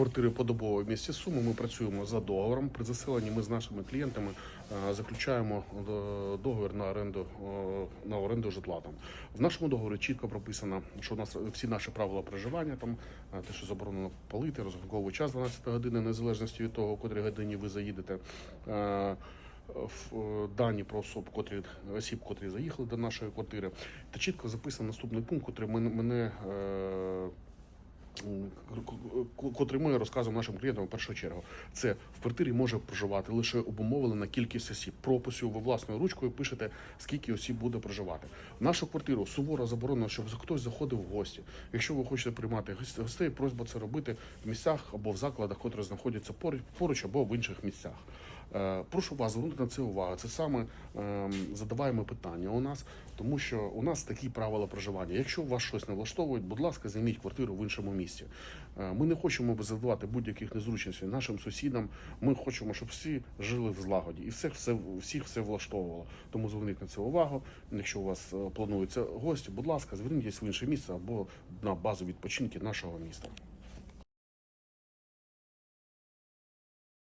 квартири подобово в місті Суми. Ми працюємо за договором. При заселенні ми з нашими клієнтами е, заключаємо е, договір на оренду е, на оренду житла. Там в нашому договорі чітко прописано, що у нас всі наші правила проживання, там те, що заборонено палити, розрахунковий час 12 години, незалежності від того, у котрій годині ви заїдете. В- Дані про особ, котрі осіб, котрі заїхали до нашої квартири, та чітко записано наступний пункт, котрий мене, мене котрий ми розказуємо нашим клієнтам в першу чергу. Це в квартирі може проживати лише обумовлена кількість осіб. Прописів ви власною ручкою пишете, скільки осіб буде проживати. В нашу квартиру суворо заборонено, щоб хтось заходив в гості. Якщо ви хочете приймати гос- гостей, просьба це робити в місцях або в закладах, котрі знаходяться поруч або в інших місцях. Е, Прошу вас звернути на це увагу. Це саме ем, задаваємо питання у нас, тому що у нас такі правила проживання. Якщо вас щось не влаштовує, будь ласка, займіть квартиру в іншому місці. Е, Ми не хочемо задавати будь-яких незручностей нашим сусідам. Ми хочемо, щоб всі жили в злагоді і все, все всіх все влаштовувало. Тому зверніть на це увагу. Якщо у вас е, плануються гості, будь ласка, зверніться в інше місце або на базу відпочинки нашого міста.